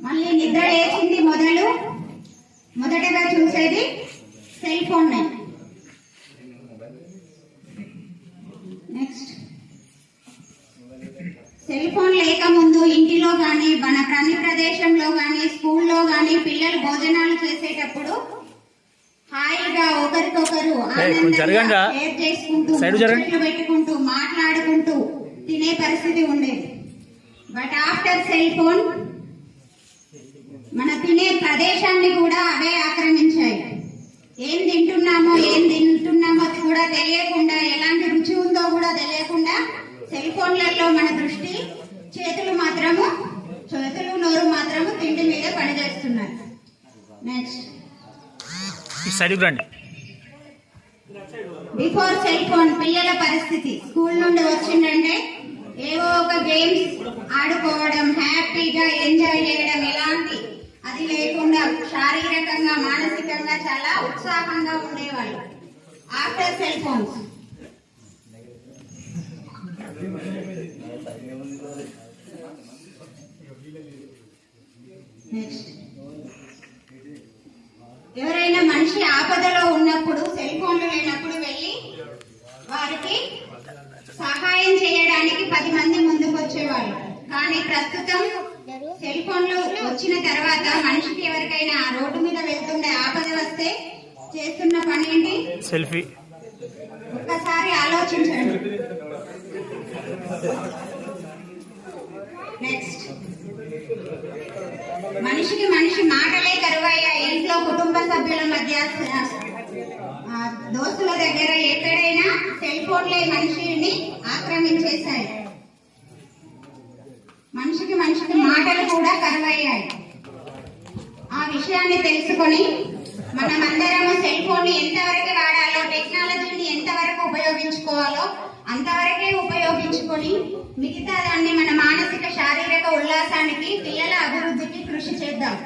మళ్ళీ నిద్ర లేచింది మొదలు. మొదటగా చూసేది cell phone. Next. Cell phone లేకముందు ఇంటిలో కానీ మన పని ప్రదేశంలో కానీ స్కూల్లో కానీ పిల్లలు భోజనాలు చేసేటప్పుడు హాయిగా ఒకరికొకరు రా. షేర్ చేసుకుంటూ పెట్టుకుంటూ మాట్లాడుకుంటూ తినే పరిస్థితి ఉండేది. బట్ ఆఫ్టర్ సెల్ ఫోన్ మన తినే ప్రదేశాన్ని కూడా అవే ఆక్రమించాయి. ఏం తింటున్నామో ఏం తింటున్నామో కూడా తెలియకుండా ఎలాంటి రుచి ఉందో కూడా తెలియకుండా సెల్ ఫోన్లలో మన దృష్టి చేతులు మాత్రము చేతులు నోరు మాత్రము తిండి మీద పనిచేస్తున్నారు. నెక్స్ట్ బిఫోర్ సెల్ ఫోన్ పిల్లల పరిస్థితి. స్కూల్ నుండి వచ్చిందంటే ఆడుకోవడం హ్యాపీగా ఎంజాయ్ చేయడం ఎలాంటి? అది లేకుండా శారీరకంగా మానసికంగా చాలా ఉత్సాహంగా ఉండేవాళ్ళు. ఆఫ్టర్ సెల్ ఫోన్స్ ఎవరైనా మనిషి ఆపదలో ఉన్నప్పుడు సెల్ ఫోన్లు లేనప్పుడు వెళ్ళి వారికి కానీ ప్రస్తుతం సెల్ ఫోన్లు వచ్చిన తర్వాత మనిషికి ఎవరికైనా రోడ్డు మీద వెళ్తుండే ఆపద వస్తే చేస్తున్న పని ఏంటి? సెల్ఫీ ఒక్కసారి ఆలోచించండి. నెక్స్ట్ మనిషికి మనిషి మాటలే కరువయ్యాయి ఇంట్లో కుటుంబ సభ్యుల మధ్య దోస్తుల దగ్గర ఎక్కడైనా సెల్ ఫోన్లే మనిషిని ఆక్రమించేశాయి. మనిషికి మనిషికి మాటలు కూడా కరువయ్యాయి. ఆ విషయాన్ని తెలుసుకొని మనమందరము సెల్ ఫోన్ ఎంతవరకు వాడాలో టెక్నాలజీని ఎంతవరకు ఉపయోగించుకోవాలో అంతవరకే ఉపయోగించుకొని మిగతా దాన్ని మన మానసిక శారీరక ఉల్లాసానికి పిల్లల అభివృద్ధికి కృషి చేద్దాం.